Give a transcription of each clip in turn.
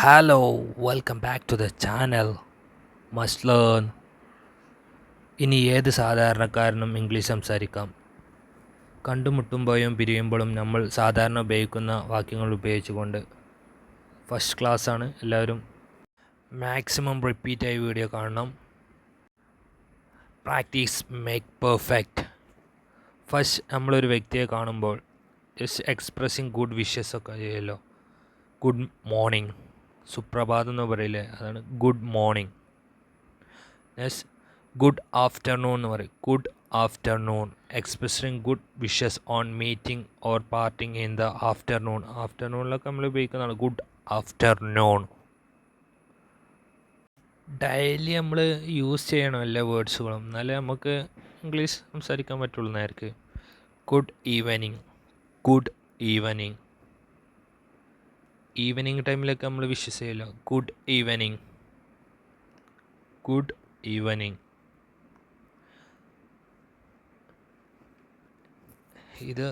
Hello, welcome back to the channel. Must learn. ഇനി ഏത് സാധാരണക്കാരനും English സംസാരിക്കാം. കണ്ടുമുട്ടുമ്പോഴും പിരിയുമ്പോഴും നമ്മൾ സാധാരണ ഉപയോഗിക്കുന്ന വാക്യങ്ങൾ ഉപയോഗിച്ചുകൊണ്ട് ഫസ്റ്റ് ക്ലാസ് ആണ് എല്ലാവരും. മാക്സിമം റിപ്പീറ്റായി വീഡിയോ കാണണം. പ്രാക്ടീസ് മേക്ക് പെർഫെക്റ്റ് ഫസ്റ്റ് നമ്മളൊരു വ്യക്തിയെ കാണുമ്പോൾ ജസ്റ്റ് എക്സ്പ്രസ്സിങ് ഗുഡ് വിഷസ് ഒക്കെ ചെയ്യുമല്ലോ ഗുഡ് മോർണിംഗ് സുപ്രഭാതം എന്ന് പറയില്ലേ? അതാണ് good morning next good afternoon എന്ന് പറയും. Good afternoon expressing good wishes on meeting or parting in the afternoon ആഫ്റ്റർനൂണിലൊക്കെ നമ്മൾ ഉപയോഗിക്കുന്നതാണ് ഗുഡ് ആഫ്റ്റർനൂൺ ഡെയിലി നമ്മൾ യൂസ് ചെയ്യണം എല്ലാ വേർഡ്സുകളും എന്നാലേ നമുക്ക് ഇംഗ്ലീഷ് സംസാരിക്കാൻ പറ്റുള്ളൂ നേർക്ക്. Good evening good evening evening ടൈമിലൊക്കെ നമ്മൾ വിഷസ് ചെയ്യല്ലോ ഗുഡ് ഈവനിങ് ഗുഡ് ഈവനിങ് ഇത്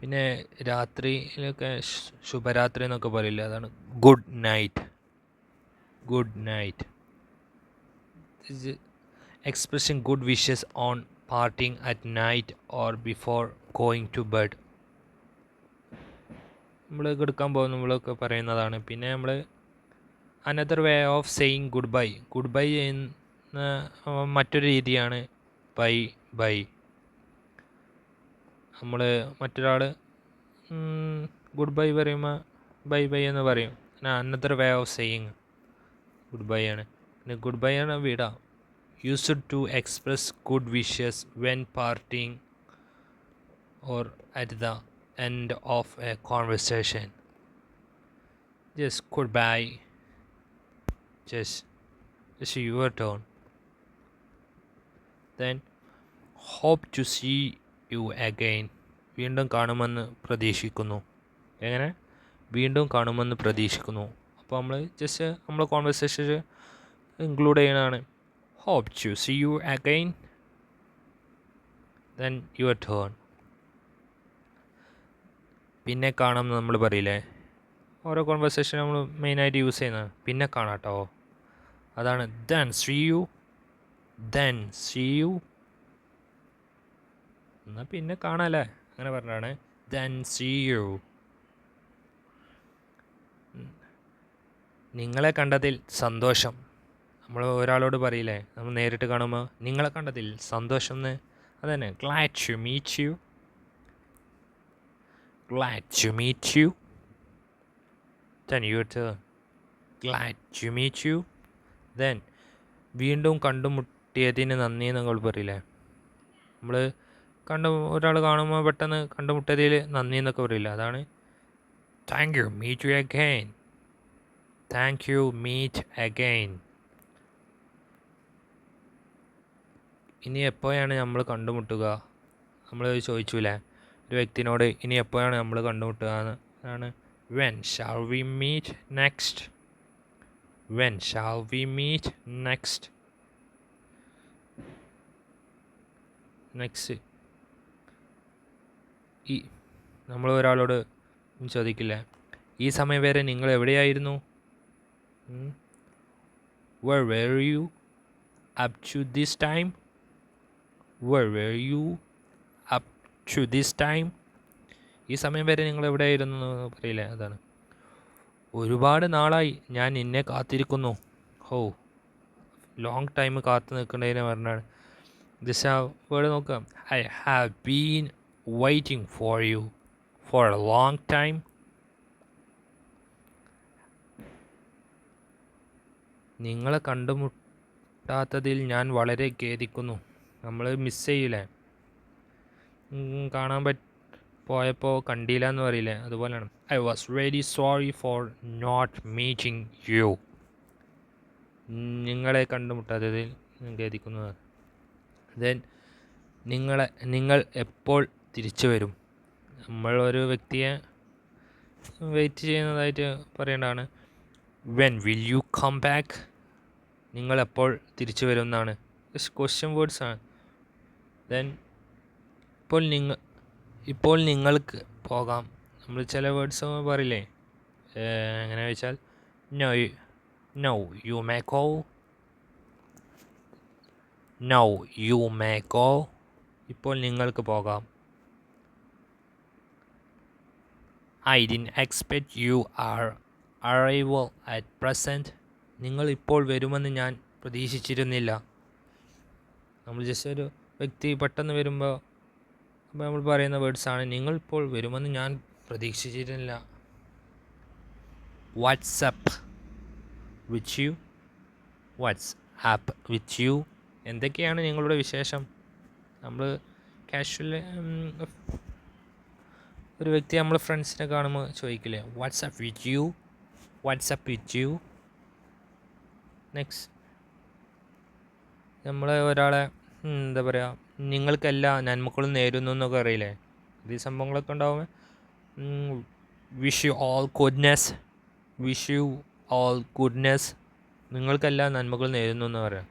പിന്നെ രാത്രിയിലൊക്കെ ശുഭരാത്രി എന്നൊക്കെ പറയില്ല അതാണ്. Good night good night expressing good wishes on parting at night or before going to bed നമ്മൾ എടുക്കാൻ പോകുമ്പോഴൊക്കെ പറയുന്നതാണ്. പിന്നെ നമ്മൾ another way of saying good bye good bye ചെയ്യുന്ന മറ്റൊരു രീതിയാണ് ബൈ ബൈ നമ്മൾ മറ്റൊരാൾ ഗുഡ് ബൈ പറയുമ്പോൾ ബൈ ബൈ എന്ന് പറയും. പിന്നെ another way of saying good bye ആണ്. പിന്നെ ഗുഡ് ബൈ ആണ് വിട. Used to express good wishes when parting or at the end of a conversation. Just goodbye. Just it's your turn. Then hope to see you again. വീണ്ടും കാണുമെന്ന് പ്രതീക്ഷിക്കുന്നു എങ്ങനെ വീണ്ടും കാണുമെന്ന് പ്രതീക്ഷിക്കുന്നു അപ്പോൾ നമ്മൾ ജസ്റ്റ് നമ്മൾ conversation include ചെയ്യണതാണ് hope to see you again then your turn പിന്നെ കാണാം എന്ന് നമ്മൾ പറയില്ലേ? ഓരോ കോൺവെർസേഷൻ നമ്മൾ മെയിനായിട്ട് യൂസ് ചെയ്യുന്നത് പിന്നെ കാണാം കേട്ടോ അതാണ് then see you then see you എന്നാൽ പിന്നെ കാണാമല്ലേ അങ്ങനെ പറഞ്ഞാണ് ദൻ സീ യു നിങ്ങളെ കണ്ടതിൽ സന്തോഷം. നമ്മൾ ഒരാളോട് പറയില്ലേ? നമ്മൾ നേരിട്ട് കാണുമ്പോൾ നിങ്ങളെ കണ്ടതിൽ സന്തോഷം എന്ന്? അതന്നെ. Glad to meet you Glad to meet you. Then your turn. Glad to meet you. Then വീണ്ടും കണ്ടുമുട്ടിയതിന് നന്ദി നിങ്ങൾ പറയില്ലേ നമ്മൾ കണ്ടു ഒരാൾ കാണുമ്പോൾ പെട്ടെന്ന് കണ്ടുമുട്ടിയതിൽ നന്ദി എന്നൊക്കെ പറയില്ല അതാണ് thank you meet you again thank you meet again ഇനി എപ്പോഴാണ് നമ്മൾ കണ്ടുമുട്ടുക നമ്മൾ ചോദിച്ചൂലേ ഒരു വ്യക്തിനോട് ഇനി എപ്പോഴാണ് നമ്മൾ കണ്ടുമുട്ടുക എന്ന് അതാണ് when shall we meet next when shall we meet next next ഈ നമ്മൾ ഒരാളോട് ചോദിക്കില്ല? ഈ സമയം വരെ നിങ്ങൾ എവിടെയായിരുന്നു? Where where you up to this time where where you up to this time ഈ സമയം വരെ നിങ്ങൾ എവിടെയായിരുന്നു എന്ന് പറയില്ലേ അതാണ്. ഒരുപാട് നാളായി ഞാൻ നിന്നെ കാത്തിരിക്കുന്നു. ഹോ ലോങ് ടൈം കാത്തു നിൽക്കേണ്ടതിനെ പറഞ്ഞാണ്. ദിസ് വേർഡ് നോക്കാം. I have been waiting for you for a long time നിങ്ങളെ കണ്ടുമുട്ടാത്തതിൽ ഞാൻ വളരെ ഖേദിക്കുന്നു. നമ്മൾ മിസ് ചെയ്യില്ലേ? കാണാൻ പറ്റ പോയപ്പോൾ കണ്ടില്ല എന്ന് പറയില്ലേ? അതുപോലെയാണ്. I was very sorry for not meeting you നിങ്ങളെ കണ്ടുമുട്ടാത്തതിൽ ഖേദിക്കുന്നത് ദെൻ നിങ്ങളെ നിങ്ങൾ എപ്പോൾ തിരിച്ചു വരും? നമ്മൾ ഒരു വ്യക്തിയെ വെയിറ്റ് ചെയ്യുന്നതായിട്ട് പറയേണ്ടതാണ്. When will you come back നിങ്ങളെപ്പോൾ തിരിച്ചു വരും എന്നാണ് ക്വസ്റ്റ്യൻ വേർഡ്സ് ആണ്. ദെൻ ഇപ്പോൾ നിങ്ങൾ ഇപ്പോൾ നിങ്ങൾക്ക് പോകാം. നമ്മൾ ചില വേർഡ്സ് പറയില്ലേ? എങ്ങനെ വെച്ചാൽ no you- you may. No, you may go. ഇപ്പോൾ നിങ്ങൾക്ക് പോകാം. I didn't expect you are arrival at present നിങ്ങൾ ഇപ്പോൾ വരുമെന്ന് ഞാൻ പ്രതീക്ഷിച്ചിരുന്നില്ല. നമ്മൾ ജസ്റ്റ് ഒരു വ്യക്തി പെട്ടെന്ന് വരുമ്പോൾ അപ്പോൾ നമ്മൾ പറയുന്ന വേർഡ്സാണ് നിങ്ങൾ ഇപ്പോൾ വരുമെന്ന് ഞാൻ പ്രതീക്ഷിച്ചിരുന്നില്ല. What's up with you what's up with you എന്തൊക്കെയാണ് നിങ്ങളുടെ വിശേഷം? നമ്മൾ കാഷ്വൽ ഒരു വ്യക്തി നമ്മൾ ഫ്രണ്ട്സിനെ കാണുമ്പോൾ ചോദിക്കില്ലേ what's up with you what's up with you next നമ്മൾ ഒരാളെ എന്താ പറയുക നിങ്ങൾക്കെല്ലാ നന്മക്കളും നേരുന്നു എന്നൊക്കെ അറിയില്ലേ? ഈ സംഭവങ്ങളൊക്കെ ഉണ്ടാവുമ്പോൾ wish you all goodness wish you all goodness നിങ്ങൾക്കല്ല നന്മകൾ നേരുന്നു എന്ന് പറയാം.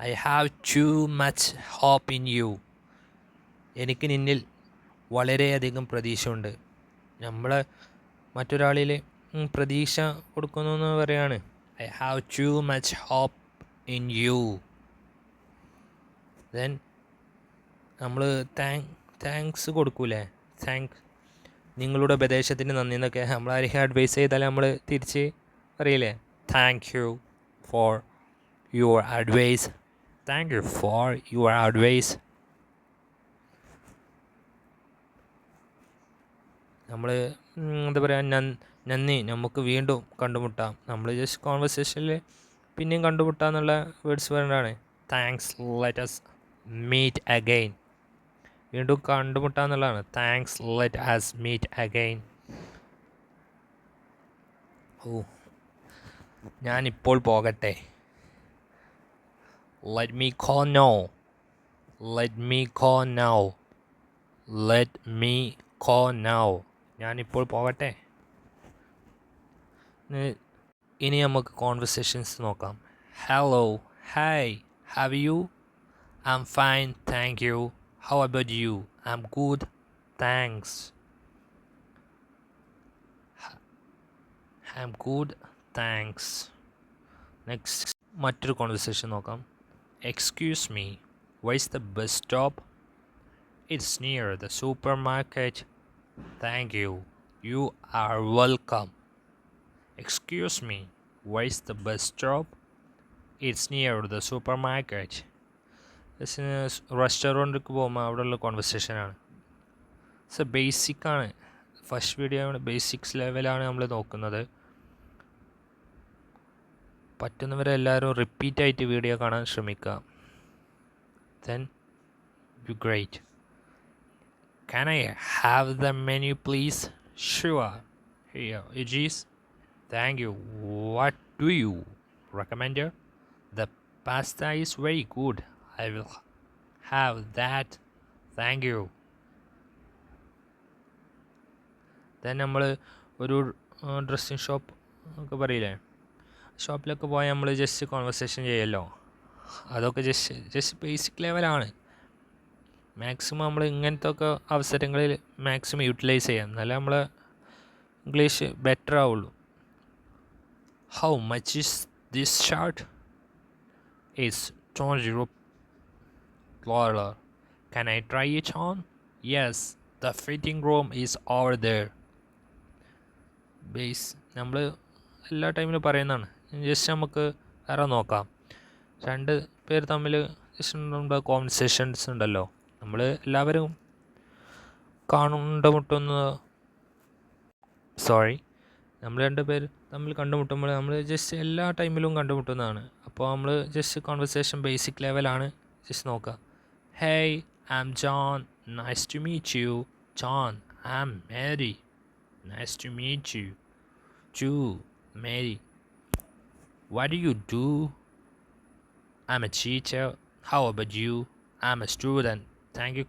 I have too much hope in you എനിക്ക് നിന്നിൽ വളരെയധികം പ്രതീക്ഷയുണ്ട്. നമ്മൾ മറ്റൊരാളിൽ പ്രതീക്ഷ കൊടുക്കുന്നു എന്ന് പറയാണ് I have too much hope in you then നമ്മൾ താങ്ക് താങ്ക്സ് കൊടുക്കൂലേ? താങ്ക് നിങ്ങളുടെ ഉപദേശത്തിന് നന്ദി എന്നൊക്കെ നമ്മൾ ആരെയും അഡ്വൈസ് ചെയ്താൽ നമ്മൾ തിരിച്ച് അറിയില്ലേ thank you for your advice thank you for your advice നമ്മൾ എന്താ പറയുക നന്ദി നമുക്ക് വീണ്ടും കണ്ടുമുട്ടാം. നമ്മൾ ജസ്റ്റ് കോൺവെർസേഷനിൽ പിന്നെയും കണ്ടുമുട്ടാം എന്നുള്ള വേർഡ്സ് പറയേണ്ടതാണ് താങ്ക്സ് ലെറ്റസ് മീറ്റ് അഗെയിൻ വീണ്ടും കണ്ടുമുട്ടാം എന്നുള്ളതാണ്. Thanks let us meet again oh ഞാനിപ്പോൾ പോകട്ടെ. Let me go now let me go now let me go now ഞാനിപ്പോൾ പോകട്ടെ. ഇനി നമുക്ക് കോൺവെർസേഷൻസ് നോക്കാം. Hello hi have you I'm fine thank you how about you I'm good thanks I'm good thanks next മറ്റൊരു conversation നോക്കാം. Excuse me where's the bus stop it's near the supermarket thank you you are welcome excuse me where's the bus stop it's near the supermarket റെസ്റ്റോറന്റിലേക്ക് പോകുമ്പോൾ അവിടെയുള്ള കോൺവെർസേഷനാണ് so ബേസിക്കാണ് first video basics ലെവലാണ് നമ്മൾ നോക്കുന്നത്. പറ്റുന്നവരെല്ലാവരും റിപ്പീറ്റ് ആയിട്ട് വീഡിയോ കാണാൻ ശ്രമിക്കുക. Then you great can I have the menu please sure Here thank you do you recommend? here? The pasta is very good. I will have that. Thank you. Then നമ്മൾ ഒരു dressing shop ഒക്കെ പറയില്ലേ? ഷോപ്പിലൊക്കെ പോയാൽ നമ്മൾ just conversation ചെയ്യല്ലോ. അതൊക്കെ just just basic ലെവലാണ് maximum നമ്മൾ ഇങ്ങനത്തെ ഒക്കെ അവസരങ്ങളിൽ മാക്സിമം യൂട്ടിലൈസ് ചെയ്യാം. എന്നാലേ നമ്മൾ ഇംഗ്ലീഷ് ബെറ്റർ ആവുള്ളൂ. How much is this shirt is ten zero dollar Can I try it on? Yes, the fitting room is over there. Base നമ്മൾ എല്ലാ ടൈമിലും പറയുന്നതാണ്. ജസ്റ്റ് നമുക്ക് വേറെ നോക്കാം. രണ്ട് പേര് തമ്മിൽ ജസ്റ്റ് കോൺവെർസേഷൻസ് ഉണ്ടല്ലോ. നമ്മൾ എല്ലാവരും കണ്ടുമുട്ടുന്ന സോറി നമ്മൾ രണ്ട് പേര് തമ്മിൽ കണ്ടുമുട്ടുമ്പോൾ നമ്മൾ ജസ്റ്റ് എല്ലാ ടൈമിലും കണ്ടുമുട്ടുന്നതാണ്. അപ്പോൾ നമ്മൾ ജസ്റ്റ് കോൺവെർസേഷൻ ബേസിക് ലെവലാണ് ജസ്റ്റ് നോക്കുക Hey, I'm John. Nice to meet you. John, I'm Mary. Nice to meet you. Ju, Mary. What do you do? I'm a teacher. How about you? I'm a student. Thank you